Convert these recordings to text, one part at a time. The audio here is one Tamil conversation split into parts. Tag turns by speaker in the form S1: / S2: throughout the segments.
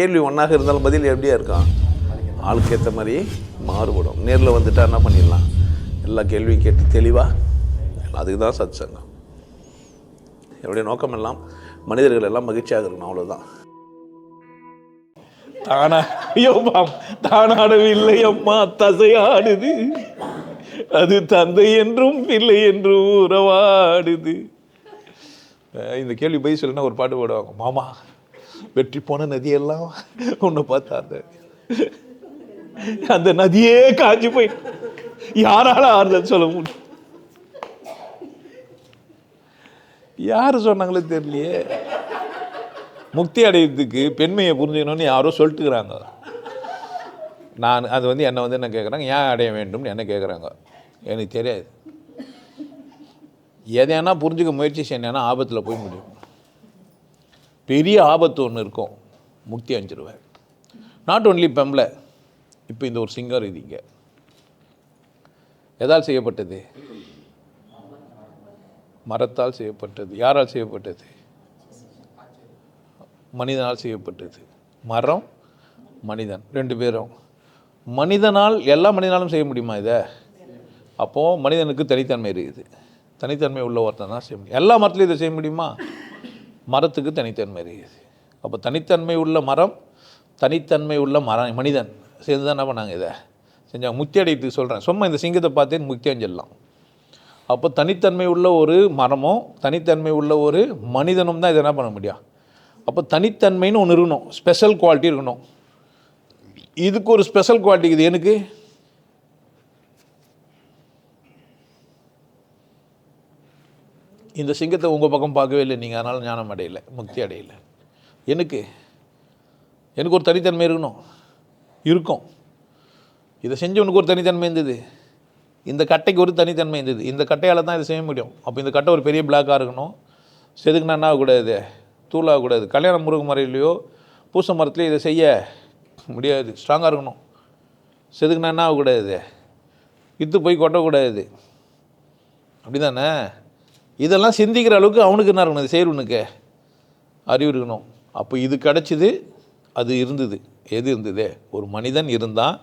S1: கேள்வி ஒன்றாக இருந்தாலும் பதில் எப்படியா இருக்கான் ஆளுக்கு ஏற்ற மாதிரி மாறுபடும். நேரில் வந்துட்டா என்ன பண்ணிடலாம்? எல்லா கேள்வியும் கேட்டு தெளிவாக அதுக்கு தான் சத் சங்கம் என்னுடைய நோக்கம் எல்லாம் மனிதர்கள் எல்லாம் மகிழ்ச்சியாக இருக்கணும் அவ்வளோதான்
S2: தானா? ஐயோ தானாடவில்லை அம்மா தசையாடுது. அது தந்தை என்றும் பிள்ளை என்றும் உறவாடுது. இந்த கேள்வி பை சொல்லுன்னா ஒரு பாட்டு பாடுவாங்க மாமா வெற்றி போன நதியெல்லாம் உன்னை பார்த்தா அந்த அந்த நதியே காஞ்சி போய் யாரால ஆறுதல் சொல்ல முடியும்? யார் சொன்னாங்களே தெரியலையே. முக்தி அடையிறதுக்கு பெண்மையை புரிஞ்சுக்கணும்னு யாரோ சொல்லிட்டுக்கிறாங்க நான் அது வந்து என்னை வந்து என்ன கேட்குறாங்க ஏன் அடைய வேண்டும்னு என்ன கேட்குறாங்க எனக்கு தெரியாது. எதையானா புரிஞ்சுக்க முயற்சி செய்யணும்னா ஆபத்தில் போய் முடியும். பெரிய ஆபத்து ஒன்று இருக்கும். முக்தி அஞ்சிருவேன் நாட் ஒன்லி பெம்பளை இப்போ இந்த ஒரு சிங்கர் இதுங்க எதால் செய்யப்பட்டது? மரத்தால் செய்யப்பட்டது. யாரால் செய்யப்பட்டது? மனிதனால் செய்யப்பட்டது. மரம் மனிதன். ரெண்டு பேரும். மனிதனால் எல்லா மனிதனாலும் செய்ய முடியுமா இதை? அப்போது மனிதனுக்கு தனித்தன்மை இருக்குது. தனித்தன்மை உள்ள ஒருத்தன் தான் செய்ய முடியும். எல்லா மரத்துலையும் இதை செய்ய முடியுமா? மரத்துக்கு தனித்தன்மை இருக்குது. அப்போ தனித்தன்மை உள்ள மரம் தனித்தன்மை உள்ள மரம் மனிதன். சேர்ந்து தான் என்ன பண்ணாங்க இதை? செஞ்சாங்க. முக்தி அடையத்துக்கு சொல்கிறேன் சும்மா இந்த சிங்கத்தை பார்த்தே முக்தி சொல்லலாம். அப்போ தனித்தன்மை உள்ள ஒரு மரமும் தனித்தன்மை உள்ள ஒரு மனிதனும் தான் இதை என்ன பண்ண முடியும்? அப்போ தனித்தன்மைன்னு ஒன்று இருக்கணும். ஸ்பெஷல் குவாலிட்டி இருக்கணும். இதுக்கு ஒரு ஸ்பெஷல் குவாலிட்டி இது எனக்கு இந்த சிங்கத்தை உங்கள் பக்கம் பார்க்கவே இல்லை. நீங்கள் அதனால் ஞானம் அடையலை முக்தி அடையலை. எனக்கு எனக்கு ஒரு தனித்தன்மை இருக்கணும். இருக்கும். இதை செஞ்சவனுக்கு ஒரு தனித்தன்மை இருந்தது. இந்த கட்டைக்கு ஒரு தனித்தன்மை இருந்தது. இந்த கட்டையால் தான் இதை செய்ய முடியும். அப்போ இந்த கட்டை ஒரு பெரிய பிளாக்காக இருக்கணும். செதுக்குனா என்ன ஆகக்கூடாது? தூளாகக்கூடாது. கல்யாண முருகு மரையிலையோ பூச மரத்துலையோ இதை செய்ய முடியாது. ஸ்ட்ராங்காக இருக்கணும். செதுக்குனா என்ன ஆகக்கூடாது? இத்து போய் கொட்டக்கூடாது. அப்படி தானே இதெல்லாம் சிந்திக்கிற அளவுக்கு அவனுக்கு என்ன இருக்கணும்? இது அறிவு இருக்கணும். அப்போ இது கிடச்சிது அது இருந்தது. எது இருந்தது? ஒரு மனிதன் இருந்தான்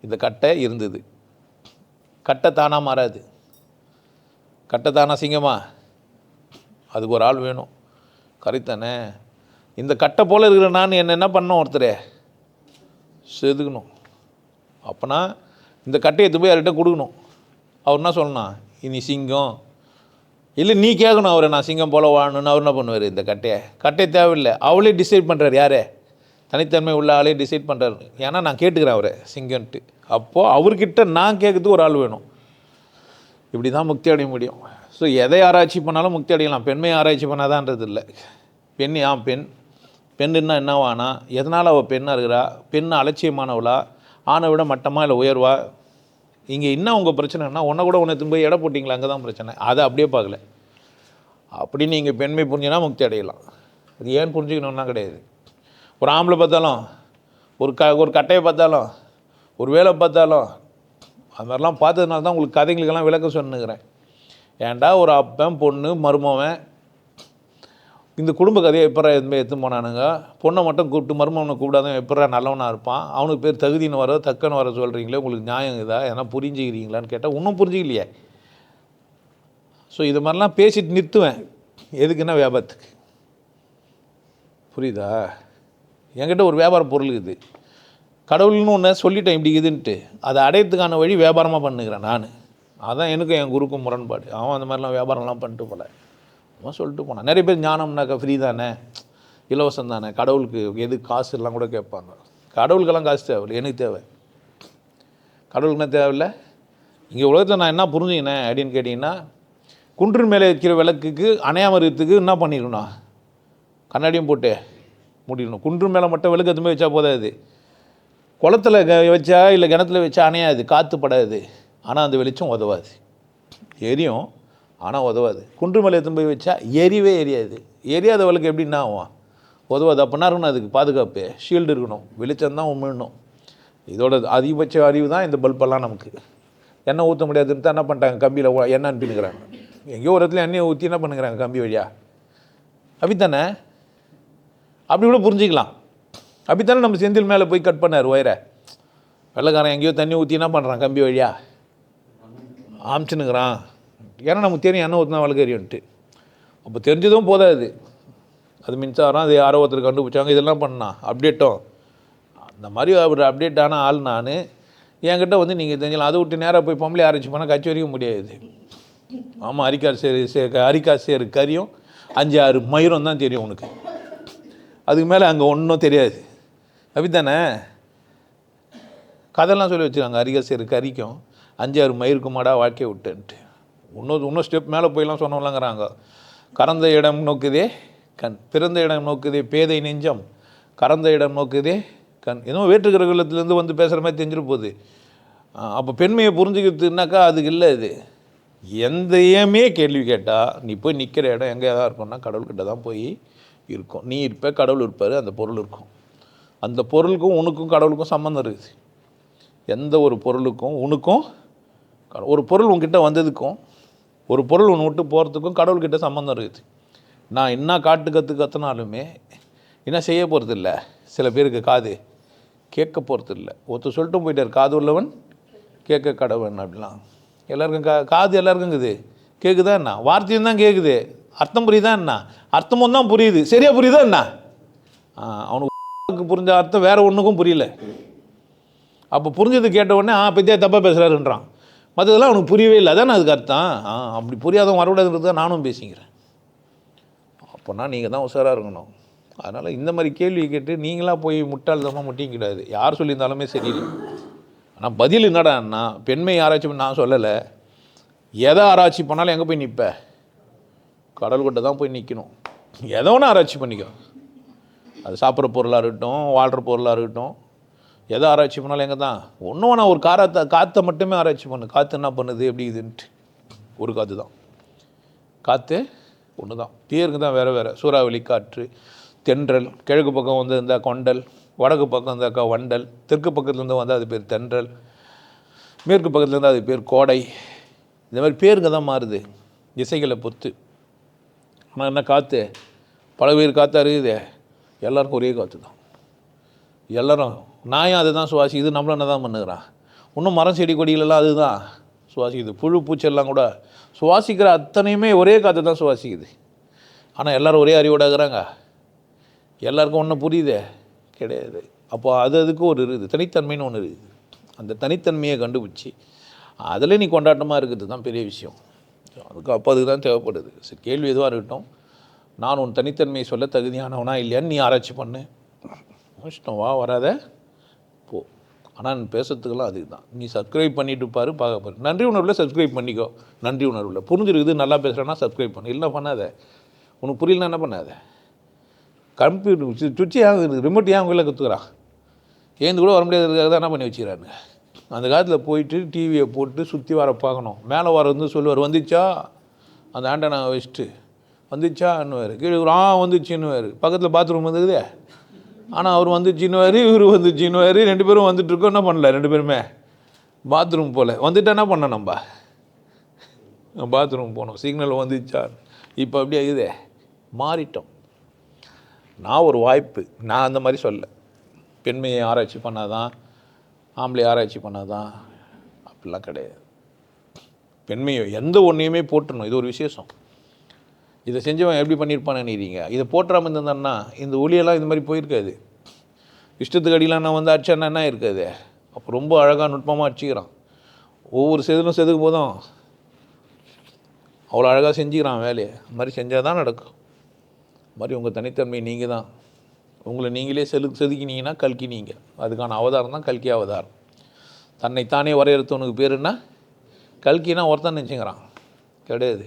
S2: இந்த கட்டை இருந்தது. கட்டை தானாக மாறாது. கட்டை தானா சிங்கமா? அதுக்கு ஒரு ஆள் வேணும். கரைத்தானே தானே இந்த கட்டை போல் இருக்கிற நான் என்ன என்ன பண்ணோம் ஒருத்தரே? செதுக்கணும். அப்போனா இந்த கட்டையை எடுத்து போய் யார்கிட்ட கொடுக்கணும். அவர் என்ன சொல்லணும்? இனி சிங்கம் இல்லை நீ கேட்கணும் அவரை நான் சிங்கம் போல வாழணும்னு. அவர் என்ன பண்ணுவார்? இந்த கட்டையை. கட்டையை தேவையில்லை. அவளே டிசைட் பண்ணுறாரு யாரே? தனித்தன்மை உள்ள ஆளே டிசைட் பண்ணுறாரு ஏன்னா நான் கேட்டுக்கிறேன் அவரை சிங்கன்ட்டு அப்போது அவர்கிட்ட நான் கேட்குறதுக்கு ஒரு ஆள் வேணும். இப்படி தான் முக்தி அடைய முடியும். ஸோ எதை ஆராய்ச்சி பண்ணாலும் முக்தி அடையலாம். பெண்மை ஆராய்ச்சி பண்ணாதான்றது இல்லை. பெண் ஆ பெண்? பெண்ணுன்னா என்னவானா? எதனால் அவள் பெண்ணாக இருக்கிறா? பெண் அலட்சியமானவளா? ஆணை விட மட்டமா இல்லை உயர்வா? இங்கே என்ன உங்கள் பிரச்சனைனா உன்னை கூட ஒன்று திரும்ப எடை போட்டிங்களா அங்கே தான் பிரச்சனை. அதை அப்படியே பார்க்கல. அப்படி நீங்கள் பெண்மை புரிஞ்சுனா முக்தி அடையலாம். அது ஏன் புரிஞ்சுக்கணும்னா கிடையாது. ஒரு ஆம்பளை பார்த்தாலும் ஒரு க ஒரு கட்டையை பார்த்தாலும் ஒரு வேலை பார்த்தாலும் அது மாதிரிலாம் பார்த்ததுனால தான் உங்களுக்கு கதைங்களுக்கெல்லாம் விளக்கம் சொன்னுக்கிறேன் ஏன்டா ஒரு அப்பன் பொண்ணு மருமவன் இந்த குடும்ப கதையை எப்பரா எதுவுமே எடுத்து போனானுங்க? பொண்ணை மட்டும் கூப்பிட்டு மருமவனை கூப்பிடாதான் எப்பரா நல்லவனாக இருப்பான்? அவனுக்கு பேர் தகுதின்னு வர தக்கன்னு வர சொல்கிறீங்களே உங்களுக்கு நியாயம் இதா? ஏன்னா புரிஞ்சுக்கிறீங்களான்னு கேட்டால் இன்னும் புரிஞ்சிக்கலையே. ஸோ இது மாதிரிலாம் பேசிட்டு நிறுத்துவேன். எதுக்குன்னா வியாபாரத்துக்கு. புரியுதா? என்கிட்ட ஒரு வியாபார பொருள் இருக்குது. கடவுள்னு ஒன்று சொல்லிட்டேன் இப்படி இதுன்ட்டு. அதை அடையறதுக்கான வழி வியாபாரமாக பண்ணுகிறேன் நான். அதான் எனக்கும் என் குருக்கும் முரண்பாடு. அவன் அந்த மாதிரிலாம் வியாபாரம்லாம் பண்ணிட்டு போல. அவன் சொல்லிட்டு போனால் நிறைய பேர் ஞானம்னாக்கா ஃப்ரீ தானே? இலவசம் தானே? கடவுளுக்கு எது காசு எல்லாம் கூட கேட்பாங்க. கடவுளுக்கெல்லாம் காசு தேவையில்லை. எனக்கு தேவை. கடவுளுக்கு என்ன தேவையில்லை? இங்கே உலகத்தில் நான் என்ன புரிஞ்சுக்கினேன் அப்படின்னு கேட்டிங்கன்னா குன்றின் மேலே வைக்கிற விளக்குக்கு அணையாம என்ன பண்ணிடணும் கண்ணாடியும் போட்டு மூடிடணும். குன்று மேலே மட்டும் விளக்கு எதுவுமே வச்சா போதாது. குளத்துல க வச்சா இல்லை கிணத்துல வச்சா அணையாது. காற்று படாது. ஆனால் அந்த வெளிச்சம் உதவாது. எரியும். ஆனால் உதவாது. குன்று மேலே எடுத்துன்னு போய் வச்சா எரியவே எரியாது. எரியாதவளுக்கு எப்படின்னா ஆகும் உதவாது. அப்படின்னா இருக்கணும் அதுக்கு பாதுகாப்பு. ஷீல்டு இருக்கணும். வெளிச்சம் தான் உமிழணும். இதோட அதிகபட்ச அறிவு தான் இந்த பல்பெல்லாம் நமக்கு. எண்ணெய் ஊற்ற முடியாதுன்னு தான் என்ன பண்ணிட்டாங்க? கம்பியில் எண்ணெய் அனுப்பினுக்கிறாங்க எங்கேயோ ஒரு இடத்துல எண்ணெயை ஊற்றி என்ன பண்ணுகிறாங்க கம்பி வழியா? அப்படித்தானே? அப்படி கூட புரிஞ்சிக்கலாம். அப்படித்தானே நம்ம செந்தில் மேலே போய் கட் பண்ணார் ஒயரை? வெள்ளைக்காரன் எங்கேயோ தண்ணி ஊற்றி என்ன பண்ணுறான் கம்பி வழியா? ஆமிச்சுனுக்குறான் ஏன்னா நமக்கு தெரியும் என்ன ஊற்றினா வழக்கறியோன்ட்டு அப்போ தெரிஞ்சதும் போதாது அது மின்சாரம் அது யாரோ ஒருத்தர் கண்டுபிடிச்சாங்க இதெல்லாம் பண்ணான் அப்டேட்டும். அந்த மாதிரி அவர் அப்டேட் ஆன ஆள் நான். என்கிட்ட வந்து நீங்கள் தெரிஞ்சலாம் அதை விட்டு நேராக போய் பொம்பளை ஆரம்பிச்சு போனால் கச்சி வரைக்கும் முடியாது ஆமாம் அரிக்கா சேரு சே அரிக்கா சேரு கறியும் அஞ்சு ஆறு மயிரும் தான் தெரியும் உனக்கு. அதுக்கு மேலே அங்கே ஒன்றும் தெரியாது. அப்படித்தானே? கதையெல்லாம் சொல்லி வச்சுருக்காங்க அரிக்கா சேரு கறிக்கும் அஞ்சு ஆறு மயிருக்குமாடா வாழ்க்கையை விட்டுன்ட்டு. இன்னொரு இன்னும் ஸ்டெப் மேலே போயெல்லாம் சொன்னவங்களாங்கிறாங்க கறந்த இடம் நோக்குதே கண் பிறந்த இடம் நோக்குதே பேதை நெஞ்சம் கறந்த இடம் நோக்குதே கண். ஏதோ வேற்று கிரகத்துலேருந்து வந்து பேசுகிற மாதிரி தெரிஞ்சிட்டு போகுது. அப்போ பெண்மையை புரிஞ்சுக்கிறதுனாக்கா அதுக்கு இல்லை இது. எந்த ஏமே கேள்வி கேட்டால் நீ போய் நிற்கிற இடம் எங்கே தான் இருக்கும்னா கடவுள்கிட்ட தான் போய் இருக்கும். நீ இருப்ப கடவுள் இருப்பார் அந்த பொருள் இருக்கும். அந்த பொருளுக்கும் உனக்கும் கடவுளுக்கும் சம்மந்தம் இருக்குது. எந்த ஒரு பொருளுக்கும் உனக்கும் கட- ஒரு பொருள் உன்கிட்ட வந்ததுக்கும் ஒரு பொருள் ஒன்று விட்டு போகிறதுக்கும் கடவுள்கிட்ட சம்மந்தம் இருக்குது. நான் என்ன காட்டு கற்று கற்றுனாலுமே என்ன செய்ய போகிறது இல்லை சில பேருக்கு காது கேட்க போகிறதில்ல ஒருத்தர் சொல்லிட்டு போயிட்டார் காது உள்ளவன் கேட்க கடவன் அப்படிலாம். எல்லாருக்கும் கா காது எல்லாருக்கும் இருக்குது. கேட்குதா என்ன? வார்த்தையும் தான் கேட்குது அர்த்தம் புரியுதா என்ன? அர்த்தமும் தான் புரியுது. சரியாக புரியுதா என்ன? அவனுக்கு புரிஞ்ச அர்த்தம் வேறு ஒன்றுக்கும் புரியல. அப்போ புரிஞ்சது கேட்ட உடனே ஆ பத்தியா தப்பாக பேசுகிறாருன்றான் மற்றதெல்லாம் அவனுக்கு புரியவே இல்லை. அதான் அதுக்கு அர்த்தம்? ஆ அப்படி புரியாதவன் வரக்கூடாதுன்றது தான் நானும் பேசிக்கிறேன். அப்போனா நீங்கள் தான் உஷாராக இருக்கணும். அதனால் இந்த மாதிரி கேள்வி கேட்டு நீங்களாக போய் முட்டாள்தனமாக கிடையாது யார் சொல்லியிருந்தாலுமே சரியில்லை. ஆனால் பதில் என்னடான்னா பெண்மை ஆராய்ச்சி பண்ண நான் சொல்லலை. எதை ஆராய்ச்சி பண்ணாலும் எங்கே போய் நிற்ப கடல்கொட்டை தான் போய் நிற்கணும் எதை ஒன்று ஆராய்ச்சி பண்ணிக்கோ. அது சாப்பிட்ற பொருளாக இருக்கட்டும் வாழ்கிற பொருளாக இருக்கட்டும். எதை ஆராய்ச்சி பண்ணாலும் எங்கே தான்? ஒன்றும் நான் ஒரு காரத்தை காற்றை மட்டுமே ஆராய்ச்சி பண்ணு. காற்று என்ன பண்ணுது எப்படி இதுன்ட்டு. ஒரு காற்று தான். காற்று ஒன்று தான். பேருக்கு தான் வேறு வேறு. சூறாவளி காற்று தென்றல். கிழக்கு பக்கம் வந்து இருந்தால் கொண்டல் வடக்கு பக்கம் இருந்தாக்கா வண்டல் தெற்கு பக்கத்துலேருந்து வந்தால் அது பேர் தென்றல் மேற்கு பக்கத்துலேருந்து அது பேர் கோடை. இந்த மாதிரி பேருங்க தான் மாறுது. திசைகளை பொறுத்து. ஆனால் என்ன காற்று பல பேர் காற்றா இருக்குதே. எல்லாருக்கும் ஒரே காற்று தான். எல்லோரும் நாயும் அதை தான் சுவாசி இது நம்மளும் என்ன தான் பண்ணுகிறான் இன்னும் மரம் செடி கொடிகளெல்லாம் அதுதான் சுவாசிக்குது. புழு பூச்செல்லாம் கூட சுவாசிக்கிற அத்தனையுமே ஒரே காற்று தான் சுவாசிக்குது. ஆனால் எல்லாரும் ஒரே அறிவோடாகிறாங்க எல்லாருக்கும் ஒன்றும் புரியுதே? கிடையாது. அப்போ அது அதுக்கு ஒரு இருக்குது. தனித்தன்மைன்னு ஒன்று இருக்குது. அந்த தனித்தன்மையை கண்டுபிடிச்சி அதில் நீ கொண்டாட்டமாக இருக்கிறது தான் பெரிய விஷயம். அதுக்கு அப்போ அதுக்கு தான் தேவைப்படுது. சரி கேள்வி எதுவாக இருக்கட்டும். நான் உன் தனித்தன்மையை சொல்ல தகுதியானவனா இல்லையான்னு நீ ஆராய்ச்சி பண்ணு. இஷ்டம் வா வராத. ஆனால் பேசுறதுக்கெல்லாம் அதுக்கு தான். நீ சப்ஸ்கிரைப் பண்ணிட்டு பாரு பார்க்க பாரு. நன்றி உணர்வில் சப்ஸ்கிரைப் பண்ணிக்கோ. நன்றி உணர்வில். புரிஞ்சிருக்குது நல்லா பேசுகிறேன்னா சப்ஸ்கிரைப் பண்ணு. இல்லை பண்ணாத. உனக்கு புரியலன்னா என்ன பண்ணாத? கம்ப்யூட்டர் சுவிட்சு ஏன் ரிமோட் ஏன் உங்களை கற்றுக்குறான் ஏந்து கூட வர முடியாததுக்காக தான் என்ன பண்ணி வச்சுக்கிறாங்க? அந்த காலத்தில் போயிட்டு டிவியை போட்டு சுற்றி வர பார்க்கணும். மேலே வர வந்து சொல்லுவார். வந்துச்சா? அந்த ஆண்டை நான் வச்சுட்டு. வந்துச்சான்னுவார். கீழே ஒரு, ஆ வந்துச்சுன்னுவார். பக்கத்தில் பாத்ரூம் வந்துக்குதே ஆனால் அவர் வந்து வந்துச்சுன்னுவார் இவர் வந்துச்சுன்னுவார் ரெண்டு பேரும் வந்துட்டு இருக்கோம். என்ன பண்ணல? ரெண்டு பேருமே? பாத்ரூம் போல். வந்துட்டா என்ன பண்ண நம்ம? பாத்ரூம் போனோம் சிக்னல் வந்துச்சா? இப்போ அப்படியே இதே மாறிட்டோம். நான் ஒரு வாய்ப்பு. நான் அந்த மாதிரி சொல்ல பெண்மையை ஆராய்ச்சி பண்ணாதான் ஆம்பளை ஆராய்ச்சி பண்ணாதான் அப்படிலாம் கிடையாது. பெண்மையை எந்த ஒன்றையுமே போட்டுடணும் இது ஒரு விசேஷம். இதை செஞ்சவன் எப்படி பண்ணியிருப்பான்னு நினைக்கிறீங்க இதை போற்றாமல் இருந்திருந்தான்னா இந்த ஒளியெல்லாம் இந்த மாதிரி போயிருக்காது. இஷ்டத்துக்கு அடியெலாம் நான் வந்து அடிச்சேன்னா என்ன இருக்காது அப்போ ரொம்ப அழகாக நுட்பமாக அடிச்சுக்கிறான். ஒவ்வொரு செதிலும் செதுக்கும் போதும் அவ்வளோ அழகாக செஞ்சுக்கிறான் வேலையை. அது மாதிரி செஞ்சால் தான் நடக்கும். அது மாதிரி உங்கள் தனித்தன்மை நீங்கள் தான். உங்களை நீங்களே செலு செதுக்கினீங்கன்னா கல்கி நீங்கள். அதுக்கான அவதாரம் தான் கல்கி அவதாரம். தன்னைத்தானே வரையறுத்தவனுக்கு பேர் என்ன? கல்கினா ஒருத்தன் நினச்சிக்கிறான். கிடையாது.